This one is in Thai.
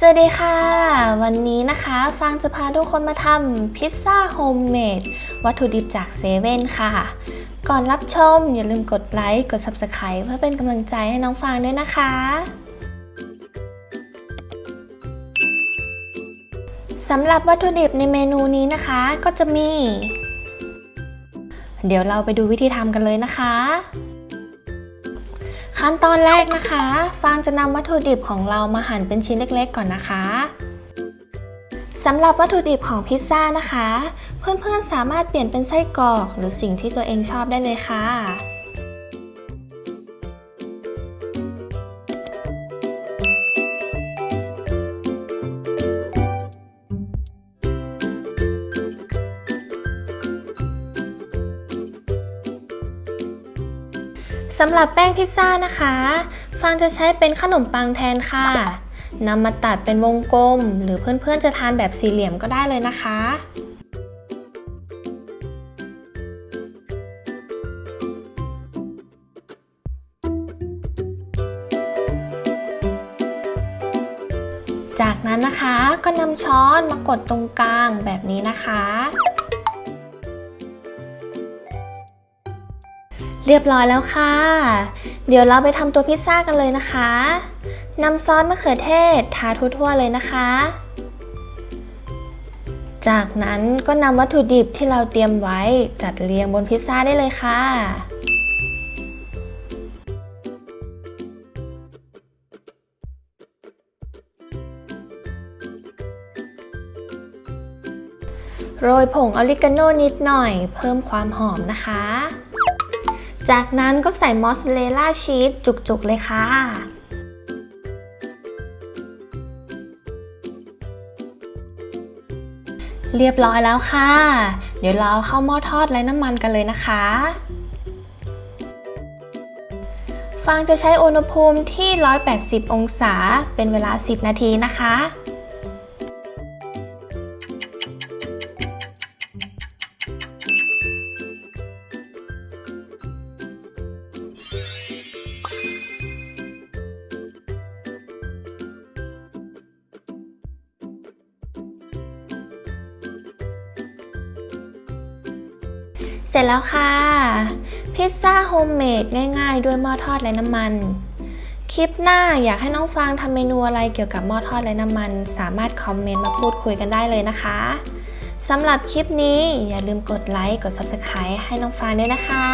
สวัสดีค่ะ วันนี้นะคะฟางจะพาทุกคนมาทำพิซซ่าโฮมเมดวัตถุดิบจากเซเว่นค่ะ ก่อนรับชมอย่าลืมกดไลค์กด Subscribe เพื่อเป็นกำลังใจให้น้องฟางด้วยนะคะ สำหรับวัตถุดิบในเมนูนี้นะคะก็จะมี เดี๋ยวเราไปดูวิธีทำกันเลยนะคะ ขั้นตอนแรกนะคะ ฟางจะนำวัตถุดิบของเรามาหั่นเป็นชิ้นเล็กๆ ก่อนนะคะสำหรับวัตถุดิบของพิซซ่านะคะ เพื่อนๆสามารถเปลี่ยนเป็นไส้กรอก หรือสิ่งที่ตัวเองชอบได้เลยค่ะ สำหรับแป้งพิซซ่านะคะ ฟางจะใช้เป็นขนมปังแทนค่ะนำมาตัดเป็นวงกลม หรือเพื่อนๆจะทานแบบสี่เหลี่ยมก็ได้เลยนะคะ จากนั้นนะคะก็นำช้อนมากดตรงกลางแบบนี้นะคะ เรียบร้อยแล้วค่ะ เดี๋ยวเราไปทำตัวพิซซ่ากันเลยนะคะนำซอสมะเขือเทศทาทั่วๆเลยนะคะ จากนั้นก็นำวัตถุดิบที่เราเตรียมไว้จัดเรียงบนพิซซ่าได้เลยค่ะโรยผงออริกาโนนิดหน่อย เพิ่มความหอมนะคะ จากนั้นก็ใส่มอสซาเรลล่าชีสจุกๆเลยค่ะ เรียบร้อยแล้วค่ะ เดี๋ยวเราเข้าหม้อทอดไร้น้ำมันกันเลยนะคะฟางจะใช้อุณหภูมิที่ 180 องศา เป็นเวลา 10 นาทีนะคะ เสร็จแล้วค่ะ พิซซ่าโฮมเมดง่ายๆ ด้วยหม้อทอดไร้น้ำมัน คลิปหน้าอยากให้น้องฟางทำเมนูอะไรเกี่ยวกับหม้อทอดไร้น้ำมัน สามารถคอมเมนต์มาพูดคุยกันได้เลยนะคะสำหรับคลิปนี้อย่าลืมกดไลค์ กด Subscribe ให้น้องฟางด้วยนะคะ